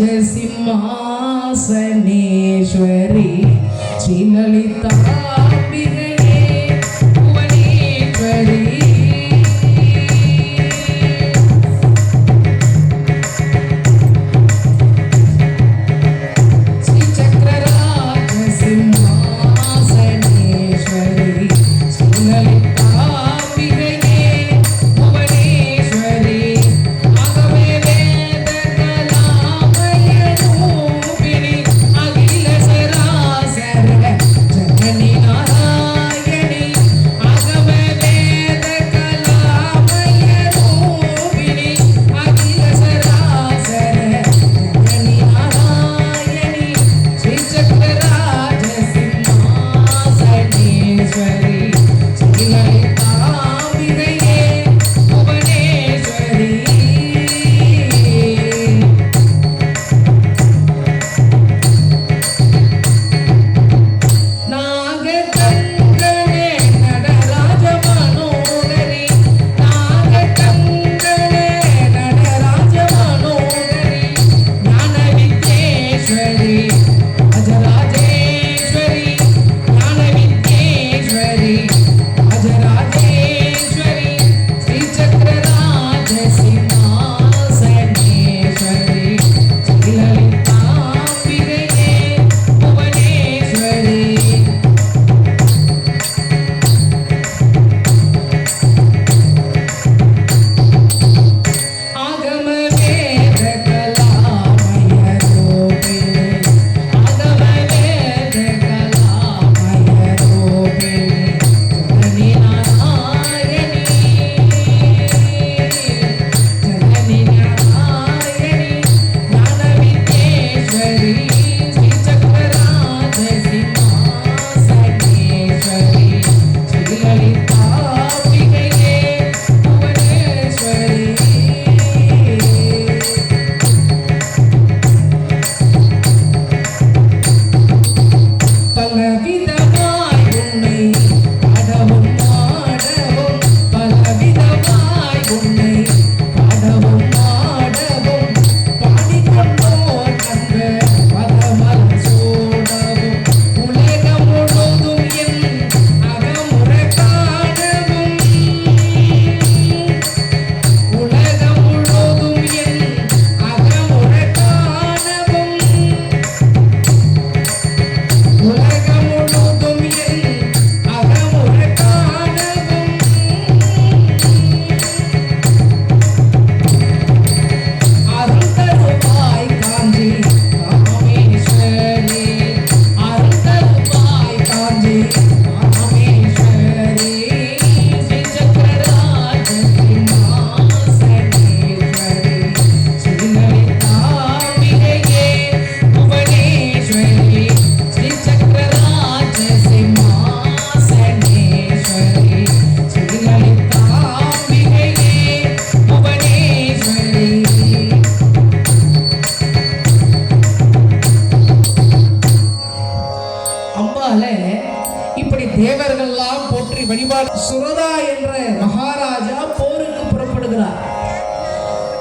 రాజసింహాసనేశ్వరి శ్రీలలితాబిర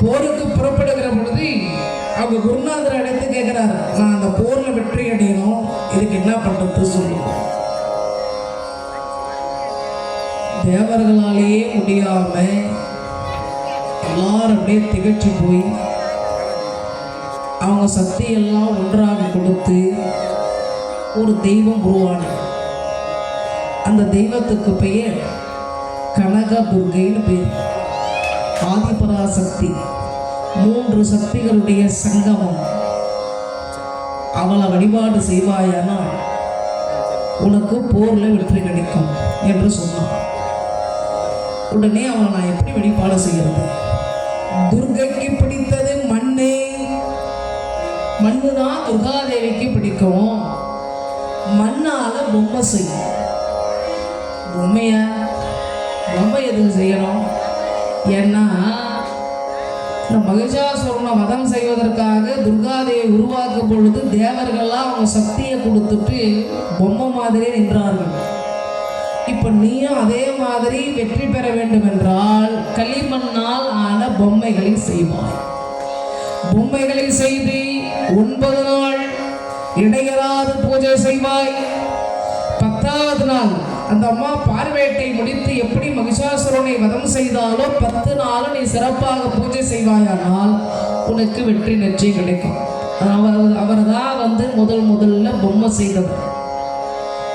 போருக்கு புறப்படுகிற பொழுது அவங்க குருநாதர் அழைத்து கேட்கிறார் நான் அந்த போர்ல வெற்றி அடையணும். இதுக்கு என்ன பண்றது சொல்லுங்க தேவர்களாலேயே முடியாம எல்லாரும் அப்படியே திகழ்ச்சி போய் அவங்க சக்தியெல்லாம் ஒன்றாக கொடுத்து ஒரு தெய்வம் உருவான அந்த தெய்வத்துக்கு பெயர் கனக துர்கைன்னு பேர். ஆதிபராசக்தி மூன்று சக்திகளுடைய சங்கமம். அவளை வழிபாடு செய்வாயானால் உனக்கு போர்ல வெற்றி கிடைக்கும் என்று சொன்னான். உடனே அவளை நான் எப்படி வழிபாடு செய்யறது? துர்கைக்கு பிடித்தது மண்ணு. மண்ணு தான் துர்காதேவிக்கு பிடிக்கும். மண்ணால பொம்மை செய்யும். பொம்மைய பொம்மை எதுக்கு செய்யணும்? ஏன்னா இந்த மகிஷாசுரனை வதம் செய்வதற்காக துர்காதேவி உருவாக்கும் பொழுது தேவர்கள்லாம் அவங்க சக்தியை கொடுத்துட்டு பொம்மை மாதிரியே நின்றார்கள். இப்போ நீயும் அதே மாதிரி வெற்றி பெற வேண்டும் என்றால் களிமண்ணால் ஆன பொம்மைகளை செய்வாய். பொம்மைகளை செய்து ஒன்பது நாள் இடையராது பூஜை செய்வாய். பத்தாவது நாள் அந்த அம்மா பார்வேட்டை முடித்து எப்படி மகிஷாசுரனை வதம் செய்தாலோ பத்து நாள் நீ சிறப்பாக பூஜை செய்வாயானால் உனக்கு வெற்றி நெற்றி கிடைக்கும். அவர் அவர் தான் வந்து முதல் முதல்ல பொம்மை செய்தவர்.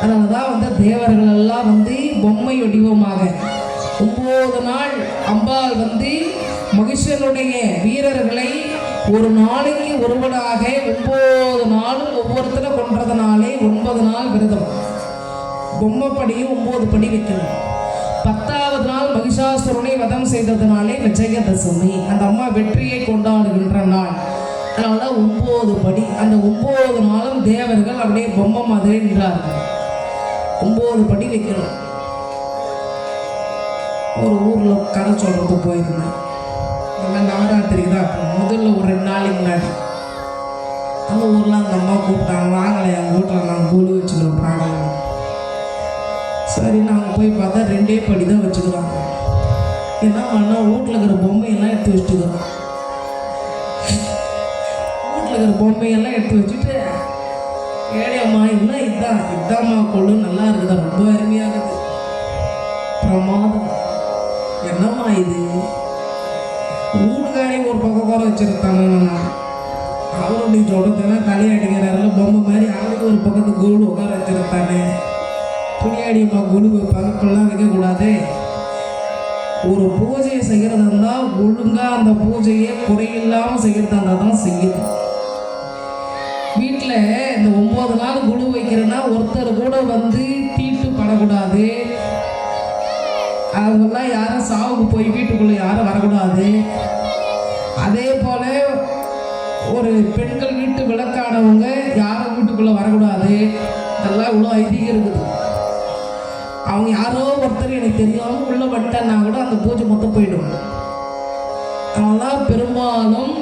அதனால தான் வந்து தேவர்கள் எல்லாம் வந்து பொம்மை வடிவமாக ஒம்பது நாள் அம்பாள் வந்து மகிஷனுடைய வீரர்களை ஒரு நாளைக்கு ஒருவனாக ஒன்பது நாளும் ஒவ்வொருத்தரும் கொன்றதுனாலே ஒன்பது நாள் விரதம். பொம்மைப்படியும் ஒம்பது படி வைக்கணும் பத்தாவது நாள் மகிஷாசுரனை வதம் செய்ததுனாலே விஜயதசமி அந்த அம்மா வெற்றியை கொண்டாடுகின்ற நாள். அதனால ஒம்பது படி அந்த ஒம்பது நாளும் தேவர்கள் அப்படியே பொம்மை மாதிரி நின்றார்கள். ஒம்பது படி வைக்கணும். ஒரு ஊரில் கதை சொல்கிறது போயிருந்தேன். இந்த நவராத்திரிக்கு தான் முதல்ல ஒரு ரெண்டு நாளைக்கு முன்னாடி. அந்த ஊரில் அந்த அம்மா கூப்பிட்டாங்க வாங்கலை எங்கள் வீட்டில் நாங்கள் கூலி வச்சுக்கிறோம் வாங்கலை சரி நாங்கள் போய் பார்த்தா ரெண்டே படி தான் வச்சுக்கிறாங்க என்ன பண்ணால் வீட்டில் இருக்கிற பொம்மையெல்லாம் எடுத்து வச்சுக்கிறோம் வீட்டில் இருக்கிற பொம்மையெல்லாம் எடுத்து வச்சுட்டு ஏழையம்மா என்ன இதான் இதாம்மா கொள்ளு நல்லா இருக்குதா. ரொம்ப அருமையாக இருக்குது. பிரமாதம். என்னம்மா இது? வீடுகாரே ஒரு பக்கம் கூட வச்சிருக்காங்க. அவரும் நீ சொல்றதுன்னா களி பொம்மை மாதிரி அவருக்கு ஒரு பக்கத்து கோடு உட்கார வச்சிருக்கானே துணியாடியம்மா குழு வைப்பாங்க இப்பெல்லாம் வைக்கக்கூடாது. ஒரு பூஜையை செய்கிறதா இருந்தால் ஒழுங்காக அந்த பூஜையை குறையில்லாமல் செய்கிறதா இருந்தால் தான் செய்யணும் வீட்டில் இந்த ஒம்பது நாள் குழு வைக்கிறேன்னா ஒருத்தர் கூட வந்து தீட்டு படக்கூடாது. அவங்கெல்லாம் யாரும் சாவுக்கு போய் வீட்டுக்குள்ளே யாரும் வரக்கூடாது. அதே போல் ஒரு பெண்கள் வீட்டு விளக்கானவங்க யாரும் வீட்டுக்குள்ளே வரக்கூடாது. இதெல்லாம் இவ்வளோ ஐதீகம் இருக்குது. அவங்க யாரோ ஒருத்தர் எனக்கு தெரியாமல் உள்ள வட்டேன்னா கூட அந்த பூஜை மொத்தம் போயிடுவாங்க அதனால் பெரும்பாலும்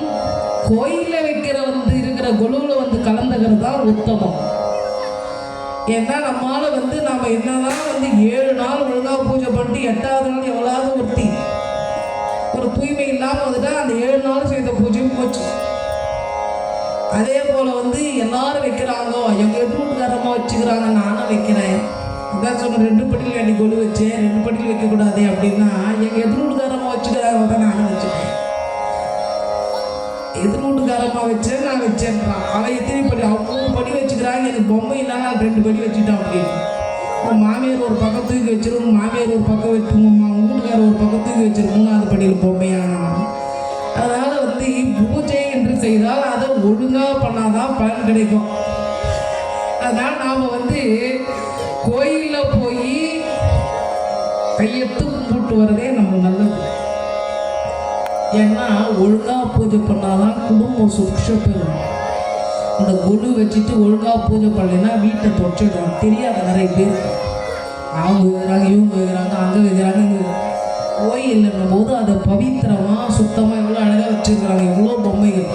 கோயிலில் வைக்கிற வந்து இருக்கிற குழுவில் வந்து கலந்துக்கிறது தான் உத்தமம். ஏன்னா நம்மால வந்து நாம் என்னதான் வந்து ஏழு நாள் ஒழுங்காக பூஜை பண்ணிட்டு எட்டாவது நாள் எவ்வளவு ஒருத்தி. ஒரு தூய்மை இல்லாமல் வந்துட்டா அந்த ஏழு நாள் செய்த பூஜையும் போச்சு. அதே போல் வந்து எல்லாரும் வைக்கிறாங்க எங்க தரமாக வச்சுக்கிறாங்க நானும் வைக்கிறேன். அதான் சொன்ன ரெண்டு படியில் அன்றைக்கி கொழு வச்சேன் ரெண்டு படியில் வைக்கக்கூடாது அப்படின்னா எங்க எதிர்வீட்டுக்காரமா வச்சுக்கிறாங்க தான் நானும் வச்சுக்கிறேன். எதிர்வீட்டுக்காரமா வச்சேன் நான் வச்சேன்றான். அவன் எத்தனை படி அவன் மூணு படி வச்சுக்கிறாங்க எனக்கு பொம்மை இல்லாம நான் ரெண்டு படி வச்சுட்டான் அப்படின்னு உன் மாமியார் ஒரு பக்கம் தூக்கி உன் மாமியார் ஒரு பக்கம் வச்சு உன் மா- வீட்டுக்காரர் ஒரு பக்கம் தூக்கி வச்சிரும் மூணாவது படியில் பொம்மையான அதனால் வந்து பூஜை என்று செய்தால் அதை ஒழுங்காக பண்ணாதான் பலன் கிடைக்கும். அதனால் நாம் வந்து கோயில்ல போய் கையெத்து கும்பிட்டு வரதே நம்ம நல்லது. ஏன்னா ஒழுங்கா பூஜை பண்ணாதான் குடும்பம் சுட்ச பெறும் அந்த குழு வச்சுட்டு ஒழுங்கா பூஜை பண்ணலைன்னா வீட்டை தொடச்சிடும் தெரியாத நிறைய பேர். அவங்க வைக்கிறாங்க இவங்க வைக்கிறாங்க அங்கே வைக்கிறாங்க. இங்கே கோயில்னும் போது அதை பவித்திரமாக சுத்தமாக எவ்வளோ அழகாக வச்சுருக்குறாங்க எவ்வளோ பொம்மைகள்.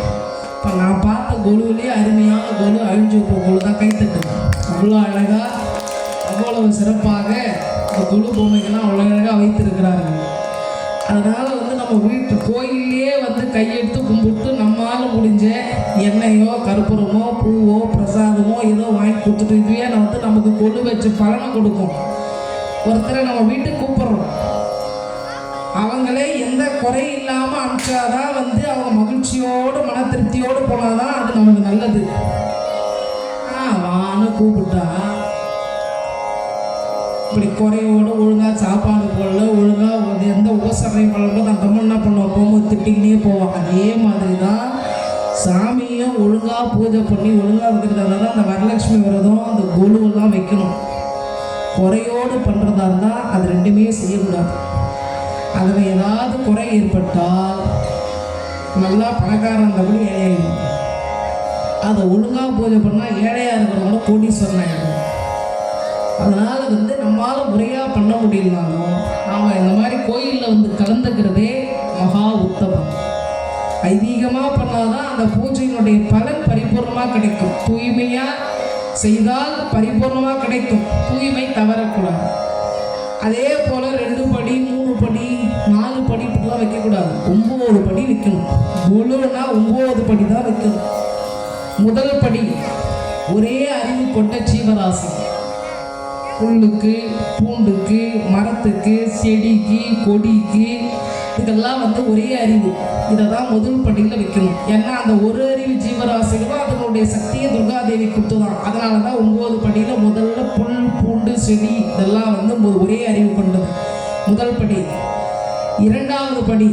இப்போ நான் பார்த்த கொலுவிலே அருமையான கொலு அழிஞ்சு போகிற கொலு தான் கைத்தட்டு. அவ்வளோ அழகாக அவ்வளவு சிறப்பாக இந்த கொலு பொம்மைகள்லாம் அவ்வளோ அழகாக வைத்திருக்கிறாங்க அதனால வந்து நம்ம வீட்டு கோயிலே வந்து கையெடுத்து கும்பிட்டு நம்மளால் முடிஞ்ச எண்ணெயோ கற்பூரமோ பூவோ பிரசாதமோ ஏதோ வாங்கி கொடுத்துட்டு இதுவே நான் வந்து நமக்கு கொண்டு வச்சு பலனை கொடுக்கும். ஒருத்தரை நம்ம வீட்டுக்கு கூப்பிடுறோம். அவங்களே எந்த குறை இல்லாமல் அனுப்பிச்சாதான் வந்து அவங்க மகிழ்ச்சியோடு மன திருப்தியோடு போனாதான் அது நமக்கு நல்லது. ஆ வான்னு கூப்பிட்டா இப்படி குறையோடு ஒழுங்காக சாப்பாடு போடல ஒழுங்காக வந்து எந்த உபசரணை பண்ணும்போது நான் தமிழ் என்ன பண்ணுவோம் போகும்போது திட்டிக்கினே போவோம் அதே மாதிரி தான் சாமியும் ஒழுங்காக பூஜை பண்ணி ஒழுங்காக வைக்கிறதால தான் அந்த வரலட்சுமி விரதம் அந்த கொலுவெல்லாம் வைக்கணும். குறையோடு பண்ணுறதா இருந்தால் அது ரெண்டுமே செய்யக்கூடாது. அதில் ஏதாவது குறை ஏற்பட்டால் நல்லா பணக்காரன் இருந்தால் கூட ஏழையாயிடும். அதை ஒழுங்காக பூஜை பண்ணால் ஏழையாக இருக்கிறவங்க கோடீஸ்வரன் ஆகிடும் அதனால் வந்து நம்மால் முறையாக பண்ண முடியலனாலும் நாம் இந்த மாதிரி கோயிலில் வந்து கலந்துக்கிறதே மகா உத்தமம். ஐதீகமாக பண்ணாதான் அந்த பூஜையினுடைய பலன் பரிபூர்ணமாக கிடைக்கும். தூய்மையாக செய்தால் பரிபூர்ணமாக கிடைக்கும். தூய்மை தவறக்கூடாது. அதே போல் ரெண்டு படி மூணு படி நாலு படி இப்படிலாம் வைக்கக்கூடாது. ஒம்பது படி வைக்கணும். குழுனா ஒம்பது படி தான் வைக்கணும். முதல் படி ஒரே அறிவு கொண்ட ஜீவராசி. புல்லுக்கு பூண்டுக்கு மரத்துக்கு செடிக்கு கொடிக்கு இதெல்லாம் வந்து ஒரே அறிவு. இதை தான் முதல் படியில் வைக்கணும். ஏன்னா அந்த ஒரு அறிவு ஜீவராசிகளும் அதனுடைய சக்தியை துர்காதேவி கொடுத்துதான் அதனால தான் ஒன்பது படியில் முதல்ல புல் பூண்டு செடி இதெல்லாம் வந்து ஒரே அறிவு கொண்டது. முதல் படி. இரண்டாவது படி.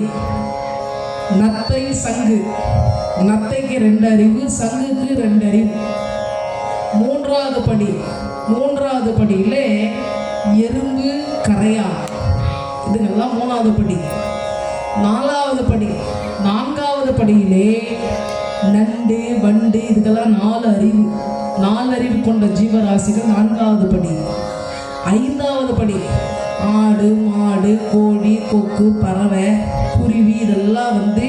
நத்தை சங்கு. நத்தைக்கு ரெண்டு அறிவு சங்குக்கு ரெண்டு அறிவு. மூன்றாவது படி. மூன்றாவது படியிலே எறும்பு கரையா. இதுங்கெல்லாம் மூணாவது படி. நாலாவது படி நான்காவது படியிலே நண்டு வண்டு இதுக்கெல்லாம் நாலு அறிவு. நாலு அறிவு கொண்ட ஜீவராசிகள் நான்காவது படி. ஐந்தாவது படி ஆடு மாடு கோழி கொக்கு பறவை குருவி இதெல்லாம் வந்து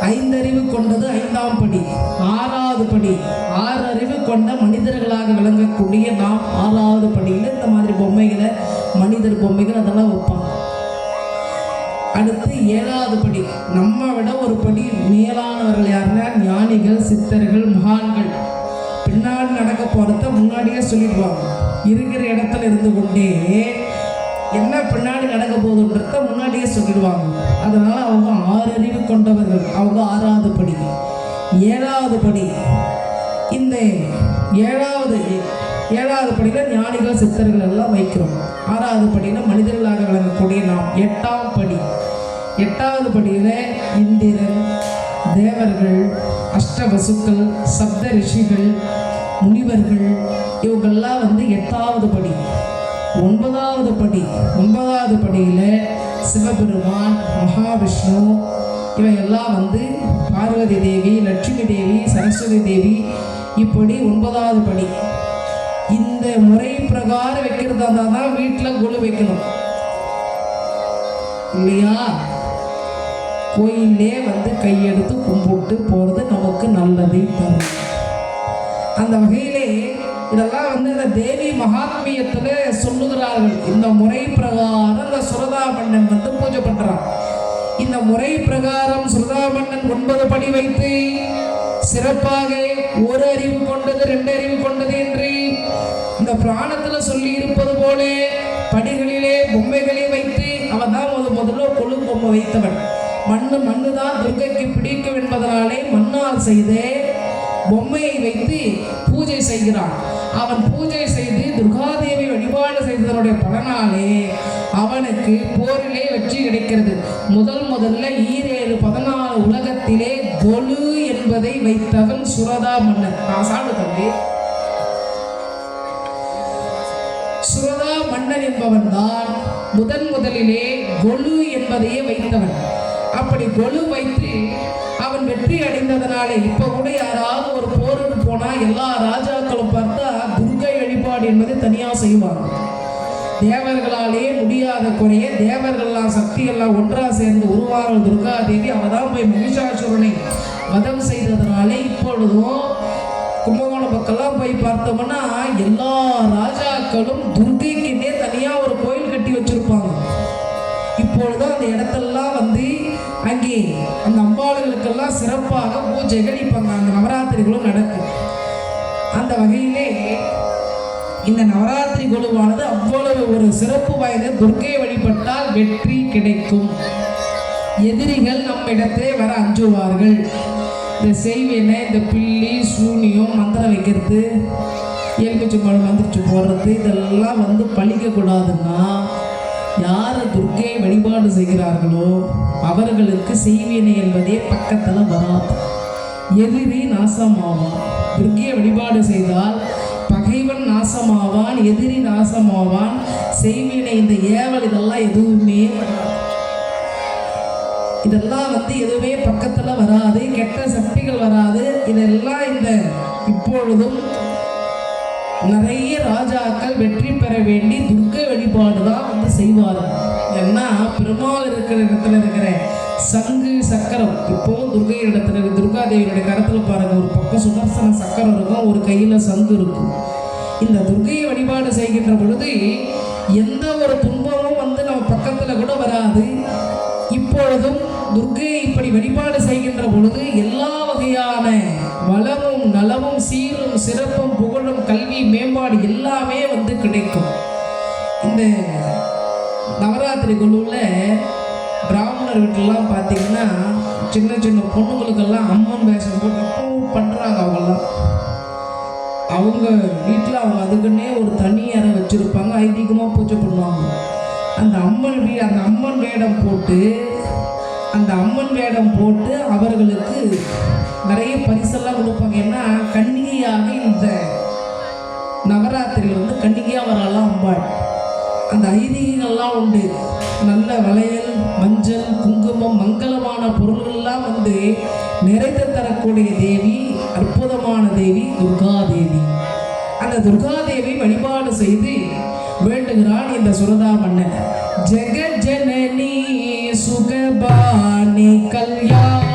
ஐந்தறிவு கொண்டது ஐந்தாம் படி. ஆறாவது படி. ஆறு அறிவு கொண்ட மனிதர்களாக விளங்கக்கூடிய நாம் ஆறாவது படியில் இந்த மாதிரி பொம்மைகளை மனிதர் பொம்மைகள் அதெல்லாம் வைப்பாங்க. அடுத்து ஏழாவது படி. நம்ம விட ஒரு படி மேலானவர்கள் யாருன்னா ஞானிகள் சித்தர்கள் மகான்கள். பின்னாடி நடக்க போகிறத முன்னாடியே சொல்லிடுவாங்க. இருக்கிற இடத்துல இருந்து கொண்டே என்ன பின்னாடி நடக்க போகுதுன்றத முன்னாடியே சொல்லிடுவாங்க. அதனால அவங்க ஆறு அறிவு கொண்டவர்கள். அவங்க ஆறாவது படி. ஏழாவது படி. இந்த ஏழாவது ஏழாவது படியில் ஞானிகள் சித்தர்கள் எல்லாம் வைக்கிறோம். ஆறாவது படியில் மனிதர்களாக விளங்கக்கூடிய நாம் எட்டாம் படி. எட்டாவது படியில் இந்திரன் தேவர்கள் அஷ்டவசுக்கள் சப்த ரிஷிகள் முனிவர்கள் இவங்கெல்லாம் வந்து எட்டாவது படி. ஒன்பதாவது படி. ஒன்பதாவது படியில் சிவபெருமான் மகாவிஷ்ணு இவையெல்லாம் வந்து பார்வதி தேவி லட்சுமி தேவி சரஸ்வதி தேவி இப்படி ஒன்பதாவது படி. இந்த முறை பிரகாரம் வைக்கிறதா இருந்தால் தான் வீட்டில் குழு வைக்கணும். இல்லையா? கோயிலே வந்து கையெடுத்து கும்பிட்டு போகிறது நமக்கு நல்லதை தரும். அந்த வகையிலே இதெல்லாம் வந்து இந்த தேவி மகாத்மியத்தில் சொல்லுகிறார்கள். இந்த முறை பிரகாரம் இந்த சுரதா மன்னன் வந்து பூஜை பண்ணுறான் இந்த முறை பிரகாரம் சுரதா மன்னன் ஒன்பது படி வைத்து சிறப்பாக ஒரு அறிவு கொண்டது ரெண்டு அறிவு கொண்டது என்று இந்த பிராணத்துல சொல்லி இருப்பது போல படிகளிலே பொம்மைகளை வைத்து அவன் தான் முத முதல்ல கொழு பொம்மை வைத்தவன். மண்ணு மண்ணு தான் துர்கைக்கு பிடிக்கும் என்பதனாலே மண்ணால் செய்து பொம்மையை வைத்து பூஜை செய்கிறான். அவன் பூஜை செய்து துர்காதேவி வழிபாடு செய்து செய்ததனுடைய பலனாலே அவனுக்கு போரிலே வெற்றி கிடைக்கிறது. முதல் முதல்ல ஈரேழு பதினாலு உலகத்திலே கொலு என்பதை வைத்தவன் சுரதா மன்னன். நான் சாப்பிடு தம்பி. சுரதா மன்னன் என்பவன் தான் முதன் முதலிலே கொலு என்பதையே வைத்தவன். அப்படி கொலு வைத்து அவன் வெற்றி அடைந்ததனாலே இப்ப கூட யாராவது ஒரு போருக்கு போனா எல்லா ராஜாக்களும் பார்த்தா துர்கை வழிபாடு என்பதை தனியா செய்வாங்க. தேவர்களாலே முடியாத குறைய தேவர்கள்லாம் சக்தி எல்லாம் ஒன்றா சேர்ந்து உருவாக துர்கா தேவி அவ தான் போய் மகிஷாசுரனை வதம் செய்ததுனாலே இப்பொழுதும் கும்பகோணம் பக்கம்லாம் போய் பார்த்தோம்னா எல்லா ராஜாக்களும் துர்கைக்குன்னே தனியா ஒரு கோயில் கட்டி வச்சிருப்பாங்க. இப்பொழுது அந்த இடத்தெல்லாம் வந்து அங்கே அந்த அம்பாளுகளுக்கெல்லாம் சிறப்பாக பூஜைகள் இப்போ அந்த நவராத்திரிகளும் நடக்கும் அந்த வகையிலே இந்த நவராத்திரி குழுவானது அவ்வளவு ஒரு சிறப்பு வாய்ந்த துர்கை வழிபட்டால் வெற்றி கிடைக்கும். எதிரிகள் நம்மிடத்தே வர அஞ்சுவார்கள். இந்த செய்வினை இந்த பில்லி சூனியம் மந்திரம் வைக்கிறது எலுமிச்சை பழம் மந்திரிச்சு போடுறது இதெல்லாம் வந்து பழிக்கக்கூடாதுன்னா யார் துர்க்கையை வழிபாடு செய்கிறார்களோ அவர்களுக்கு செய்வினை என்பதே பக்கத்தில் வராது. எதிரி நாசமாகும். துர்க்கையை வழிபாடு செய்தால் நாசமாவான் எதிரி நாசமாவான். செய்வினை இந்த ஏவல் இதெல்லாம் எதுவுமே இதெல்லாம் வந்து எதுவுமே பக்கத்துல வராது கெட்ட சக்திகள் வராது. இதெல்லாம் இந்த இப்பொழுதும் நிறைய ராஜாக்கள் வெற்றி பெற வேண்டி துர்க்கை வழிபாடு தான் வந்து செய்வார்கள். ஏன்னா பெருமாள் இருக்கிற இடத்துல இருக்கிற சங்கு சக்கரம் இப்போ துர்கை இடத்துல இருக்கு துர்காதேவியோட கரத்துல பாருங்க ஒரு பக்கம் சுதர்சன சக்கரம் இருக்கும் ஒரு கையில சங்கு இருக்கும். இந்த துர்கையை வழிபாடு செய்கின்ற பொழுது எந்த ஒரு துன்பமும் வந்து நம்ம பக்கத்தில் கூட வராது. இப்பொழுதும் துர்கையை இப்படி வழிபாடு செய்கின்ற பொழுது எல்லா வகையான வளமும் நலமும் சீரும் சிறப்பும் புகழும் கல்வி மேம்பாடு எல்லாமே வந்து கிடைக்கும். இந்த நவராத்திரி குழுவில் பிராமணர் வீட்டிலலாம் பார்த்தீங்கன்னா சின்ன சின்ன பொண்ணுங்களுக்கெல்லாம் அம்மன் வேஷம் போட்டு பண்ணுறாங்க அவங்கெல்லாம். அவங்க வீட்டில் அவங்க அதுக்குன்னே ஒரு தனி அறை வச்சுருப்பாங்க. ஐதீகமாக பூஜை பண்ணுவாங்க. அந்த அம்மன் வீ அந்த அம்மன் வேடம் போட்டு அந்த அம்மன் வேடம் போட்டு அவர்களுக்கு நிறைய பரிசெல்லாம் கொடுப்பாங்க. ஏன்னா கன்னிகையாக இந்த நவராத்திரியில் வந்து கன்னிகையாக வரலாம் அம்பாள். அந்த ஐதீகங்கள்லாம் உண்டு. நல்ல வளையல் மஞ்சள் குங்குமம் மங்களமான பொருள்கள்லாம் வந்து நிறைந்து தரக்கூடிய தேவி அற்புதமான தேவி துர்கா தேவி அந்த துர்கா தேவி வழிபாடு செய்து வேண்டுகிறான் இந்த சுரதா மன்னன் ஜெகஜனனி சுகபாணி கல்யாண